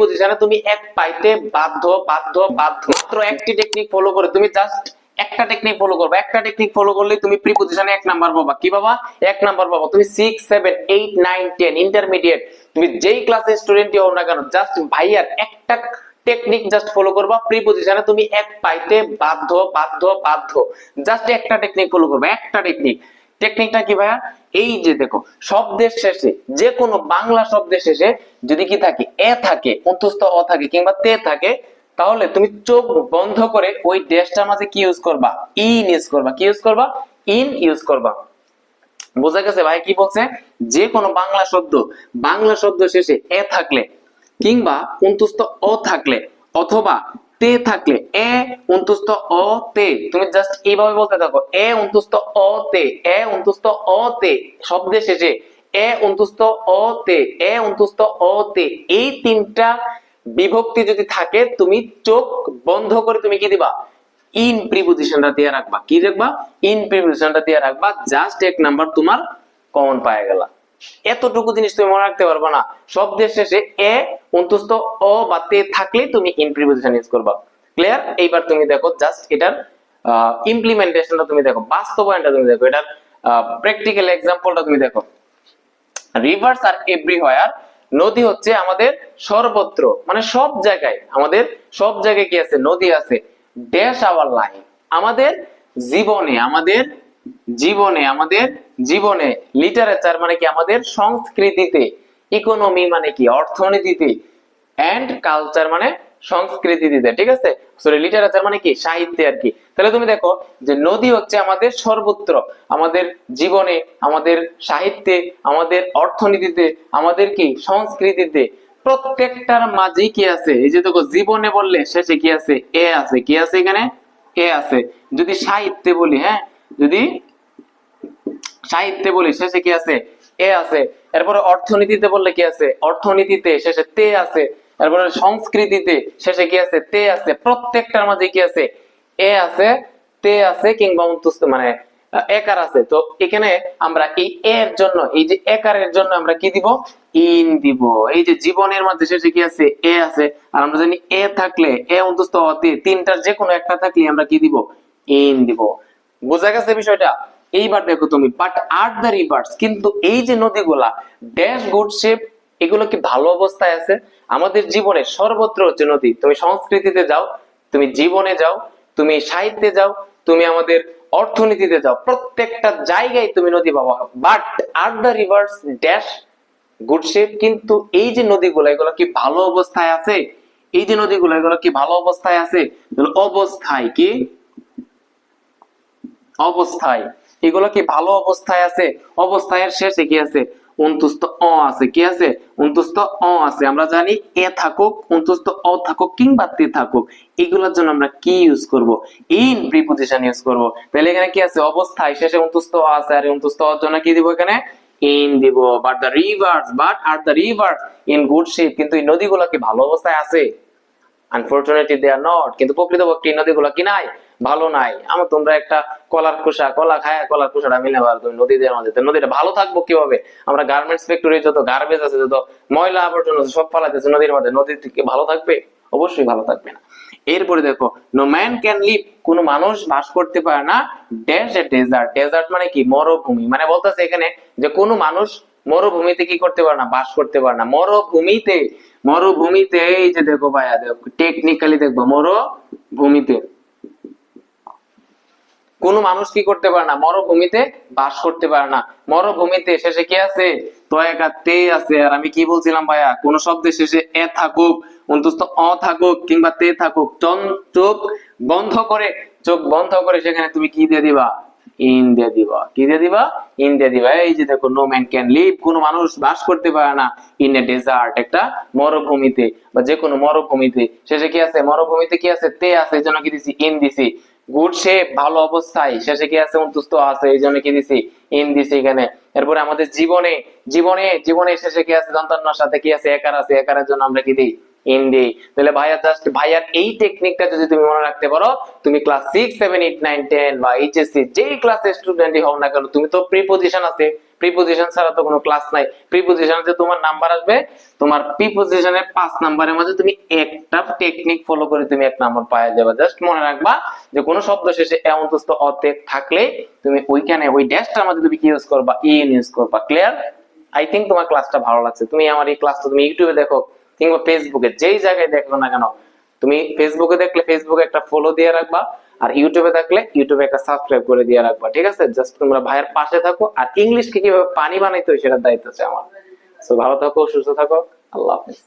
পজিশনে তুমি এক পাইতে বাধ্য বাধ্য বাধ্য। মাত্র একটি টেকনিক ফলো করে, তুমি জাস্ট একটা টেকনিক ফলো করবে। একটা টেকনিক ফলো করলে তুমি প্রি পজিশনে এক নাম্বার পাবা। কি এক নাম্বার পাবা। তুমি six seven eight nine ten intermediate তুমি যেই ক্লাসের স্টুডেন্টই হও না কেন জাস্ট ভাইয়ার একটা টেকনিক জাস্ট ফলো করবা। প্রি পজিশনে তুমি এক পাইতে বাধ্য বাধ্য বাধ্য। জাস্ট একটা টেকনিক ফলো করবে, একটা টেকনিক টেকনিকটা কি ভাইয়া? এই যে দেখো, শব্দের শেষে যে কোনো বাংলা শব্দের শেষে যদি কি থাকে, এ থাকে, অন্তস্থ অ থাকে কিংবা তে থাকে, তাহলে তুমি চোখ বন্ধ করে ওই ড্যাশটার মাঝে কি ইউজ করবা? ইন ইউজ করবা। কি ইউজ করবা? ইন ইউজ করবা। বোঝা গেছে ভাই কি বলছে? যে কোনো বাংলা শব্দ বাংলা শব্দ শেষে এ থাকলে কিংবা অন্তস্থ অ থাকলে, অথবা তে থাকলে, এ অন্তুস্থ অ তে তুমি জাস্ট এইভাবে বলতে থাকো, এ অন্তুস্থ অ তে এ অন্তুস্থ অ তে শব্দের শেষে, এ অন্তুস্থ অ তে এ অন্তুস্থ অ তে এই তিনটা বিভক্তি যদি থাকে, তুমি চোখ বন্ধ করে তুমি কি দিবা? ইন প্রিপোজিশনটা দিয়ে রাখবা। কি রাখবা ইন প্রিপোজিশনটা দিয়ে রাখবা জাস্ট এক নাম্বার তোমার কমন পায়ে গেলা। এতটুকু জিনিস তুমি মনে রাখতে পারবে না। শব্দের শেষে এ অন্তস্থ, অ বা তে থাকলে তুমি ইন প্রিপোজিশন ইউজ করবা। ক্লিয়ার এইবার তুমি দেখো জাস্ট এটার ইমপ্লিমেন্টেশনটা তুমি দেখো, বাস্তবায়নটা তুমি দেখো। এটার প্র্যাকটিক্যাল এক্সাম্পলটা তুমি দেখো। রিভার্স আর এভরিহোয়ার নদী হচ্ছে আমাদের সর্বত্র মানে সব জায়গায়, আমাদের সব জায়গায় কি আছে? নদী আছে। ড্যাশ আওয়ার লাইফ আমাদের জীবনে, আমাদের জীবনে, আমাদের জীবনে লিটারেচার মানে কি? আমাদের সংস্কৃতিতে ইকোনমি মানে কি? অর্থনীতিতে এন্ড কালচার মানে সংস্কৃতিতে, ঠিক আছে? সরি লিটারেচার মানে কি? সাহিত্যে আর কি। তাহলে তুমি দেখো যে নদী হচ্ছে আমাদের সর্বত্র। আমাদের জীবনে, আমাদের সাহিত্যে, আমাদের অর্থনীতিতে, আমাদের কি? সংস্কৃতিতে। প্রত্যেকটার মাঝে কি আছে? এই যে দেখো, জীবনে বললে শেষে কি আছে? এ আছে। কি আছে এখানে? এ আছে। যদি সাহিত্যে বলি হ্যাঁ? যদি সাহিত্যে বলি, শেষে কি আছে? এ আছে। এরপরে অর্থনীতিতে বললে কি আছে? অর্থনীতিতে, শেষে তে আছে। এরপরে সংস্কৃতিতে, শেষে কি আছে? তে আছে। প্রত্যেকটার মাঝে কি আছে? এ আছে, তে আছে কিংবা অন্তস্থ মানে একার আছে। তো এখানে আমরা এই এর জন্য, এই যে একারের জন্য আমরা কি দিব? ইন দিব। এই যে জীবনের মধ্যে শেষে কি আছে? এ আছে। আর আমরা জানি এ থাকলে, এ অন্তস্থ অতে তিনটার যে কোনো একটা থাকলে আমরা কি দিব? ইন দিব। বোঝা গেছে বিষয়টা? এইবার দেখো তুমি বাট আর দ্য রিভার্স কিন্তু এই যে নদীগুলা ড্যাশ গুড শেপ এগুলো কি ভালো অবস্থায় আছে? আমাদের জীবনে সর্বত্র হচ্ছে নদী। তুমি সংস্কৃতিতে যাও, তুমি জীবনে যাও, তুমি সাহিত্যে যাও, তুমি আমাদের অর্থনীতিতে যাও, প্রত্যেকটা জায়গায় তুমি নদী পাবা। But are the rivers dash good shape কিন্তু এই যে নদীগুলো, এগুলো কি ভালো অবস্থায় আছে? এই যে নদীগুলো, এগুলো কি ভালো অবস্থায় আছে? অবস্থায় কি? অবস্থায়। এগুলো কি ভালো অবস্থায় আছে? অবস্থায়ের শেষে কি আছে? অন্তুস্ত অ আছে। কি আছে? অন্তুস্ত অ আছে। আমরা জানি এ থাকুক অন্তুস্ত অ থাকুক কিংবা তে থাকুক, এগুলোর জন্য আমরা কি ইউজ করব? ইন প্রিপোজিশন ইউজ করব। তাহলে এখানে কি আছে? অবস্থায়। শেষে অন্তুস্ত অ আছে। আর অন্তুস্ত অর জন্য কি দিব এখানে? ইন দিব। But the rivers but are the rivers in good shape কিন্তু এই নদীগুলো কি ভালো অবস্থায় আছে? আনফরচুনেটলি দে আর নট কিন্তু প্রকৃতপক্ষে এই নদীগুলো কি নাই? ভালো নাই। আমার তোমরা একটা কলার খোসা, কলা খায় কলার খোসাটা মিলে পারো তুমি নদীদের মাঝে তো নদীটা ভালো থাকব কীভাবে? আমরা গার্মেন্টস ফ্যাক্টরি যত গার্বেজ আছে, যত ময়লা আবর্জনা সব ফালাইতেছে নদীর মধ্যে নদী থেকে ভালো থাকবে? অবশ্যই ভালো থাকবে না। এরপরে দেখো নো ম্যান ক্যান লিভ কোন মানুষ বাস করতে পারে না। ড্যাশ ডেজার্ট ডেজার্ট মানে কি? মরুভূমি। মানে বলতেছে এখানে যে কোনো মানুষ মরুভূমিতে কি করতে পারে না? বাস করতে পারে না। মরুভূমিতে মরুভূমিতে, এই যে দেখো ভাইয়া, দেখো টেকনিক্যালি দেখব, মরুভূমিতে। কোন মানুষ কি করতে পারে না? মরুভূমিতে বাস করতে পারে না। মরুভূমিতে শেষে কি আছে? তো একা তে আছে। আর আমি কি বলছিলাম ভাইয়া? কোন শব্দের শেষে এ থাকুক, অন্তস্থ অ থাকুক, কিংবা তে থাকুক চোখ বন্ধ করে, চোখ বন্ধ করে সেখানে তুমি কি দিয়ে দিবা? ইন দিবা। কি দিয়ে দিবা? ইন দিবা। এই যে দেখো নো ম্যান ক্যান লিভ মানুষ বাস করতে পারে না ইন এ ডেজার্ট একটা মরুভূমিতে বা যে কোনো মরুভূমিতে। শেষে কি আছে? মরুভূমিতে কি আছে? তে আছে, এই জন্য কি দিছি? ইন দিছি। গুড শেপ ভালো অবস্থায়। শেষে কি আছে? আছে, এই জন্য কি দিছি? ইন দিছি এখানে। এরপরে আমাদের জীবনে জীবনে জীবনে শেষে কি আছে? সাথে কি আছে? একার আছে। একারের জন্য আমরা কি দিই? ইন দিই তাহলে ভাইয়া জাস্ট ভাইয়ার এই টেকনিকটা যদি তুমি মনে রাখতে পারো, তুমি class six seven eight nine ten বা এইচএসসি যেই ক্লাসের স্টুডেন্টই হও না কেন, তুমি তো প্রিপোজিশন আছে। প্রিপোজিশন ছাড়া তো কোনো ক্লাস নাই। প্রিপোজিশন যে তোমার নাম্বার আসবে, তোমার প্রিপোজিশনের পাঁচ নাম্বারের মাঝে তুমি একটা টেকনিক ফলো করে তুমি এক নাম্বার পাওয়া যাবে। জাস্ট মনে রাখবা যে কোনো শব্দ শেষে এমন্তস্ত অতে থাকলে তুমি ওইখানে ওই ড্যাশটার মধ্যে তুমি কি ইউজ করবা? ইন ইউজ করবা। ক্লিয়ার আই থিঙ্ক তোমার ক্লাসটা ভালো লাগছে। তুমি আমার এই ক্লাসটা তুমি ইউটিউবে দেখো। কিংবা ফেসবুকে যেই জায়গায় দেখো না কেন, তুমি ফেসবুকে দেখলে ফেসবুকে একটা ফলো দিয়ে রাখবা, আর ইউটিউবে দেখলে ইউটিউবে একটা সাবস্ক্রাইব করে দিয়ে রাখবা, ঠিক আছে? জাস্ট তোমরা ভাইয়ের পাশে থাকো, আর ইংলিশকে কীভাবে পানি বানাইতে হয় সেটার দায়িত্ব আছে আমার। তো ভালো থাকো, সুস্থ থাকো, আল্লাহ হাফেজ।